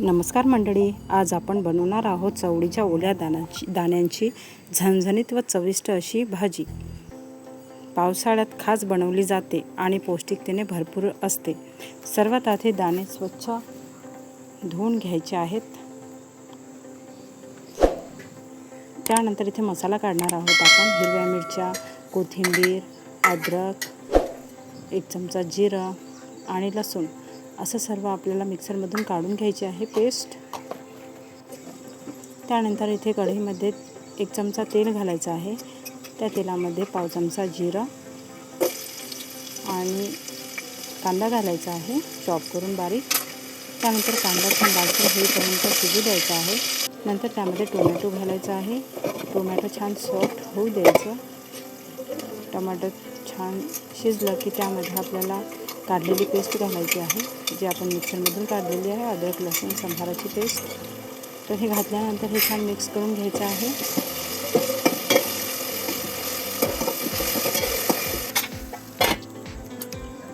नमस्कार मंडळी आज आपण बनवणार आहोत चवळीच्या ओल्या दाण्याची दाण्यांची झणझणीत व चविष्ट अशी भाजी. पावसाळ्यात खास बनवली जाते आणि पौष्टिकतेने भरपूर असते. सर्वात आधी दाणे स्वच्छ धुवून घ्यायचे आहेत. त्यानंतर इथे मसाला काढणार आहोत आपण. हिरव्या मिरच्या कोथिंबीर अद्रक एक चमचा जिरं आणि लसूण. असं सर्व आपल्याला मिक्सरमधून काढून घ्यायचे आहे पेस्ट. त्यानंतर इथे कढईमध्ये एक चमचा तेल घालायचं आहे. त्या तेलामध्ये पाव चमचा जिरा आणि कांदा घालायचा आहे. चॉप करून बारीक. त्यानंतर कांदा पण लालसर होईपर्यंत शिजू द्यायचा आहे. नंतर त्यामध्ये टोमॅटो घालायचा आहे. टोमॅटो छान सॉफ्ट होऊ द्यायचं. टमाटर छान शिजलं की त्यामध्ये आपल्याला काढलेली पेस्ट घालायची आहे. जी आपण मिक्सरमधून काढलेली आहे अद्रक लसूण संभाराची पेस्ट तर हे घातल्यानंतर हे छान मिक्स करून घ्यायचं आहे.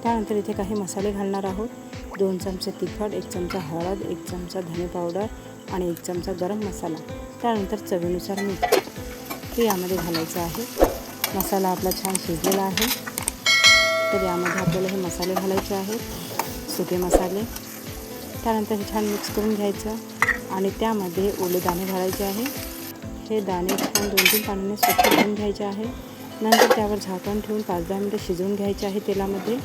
त्यानंतर इथे काही मसाले घालणार आहोत. दोन चमचे तिखट एक चमचा हळद एक चमचा धने पावडर आणि एक चमचा गरम मसाला. त्यानंतर चवीनुसार मीठ हे यामध्ये घालायचं आहे. मसाला आपला छान शिजलेला आहे. तर यामध्ये आपल्याला हे मसाले घालायचे आहेत सुके मसाले. त्यानंतर हे छान मिक्स करून घ्यायचं आणि त्यामध्ये ओले दाणे घालायचे आहे. हे दाणे छान दोन तीन पाण्याने स्वच्छ धुवून घ्यायचे आहे. नंतर त्यावर झाकण ठेवून पाच दहा मिनटं शिजवून घ्यायचे आहे तेलामध्ये.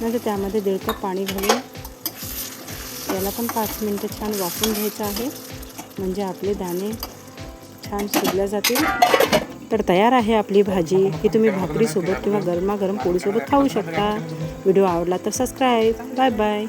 नंतर त्यामध्ये दीड कप पाणी घालून त्याला पण पाच मिनटं छान वाफून घ्यायचं आहे. म्हणजे आपले दाणे छान शिजल्या जातील. तर तयार आहे आपली भाजी ही तुम्ही भाकरीसोबत किंवा गरमागरम पोळीसोबत खाऊ शकता. व्हिडिओ आवडला तर सबस्क्राईब. Bye bye.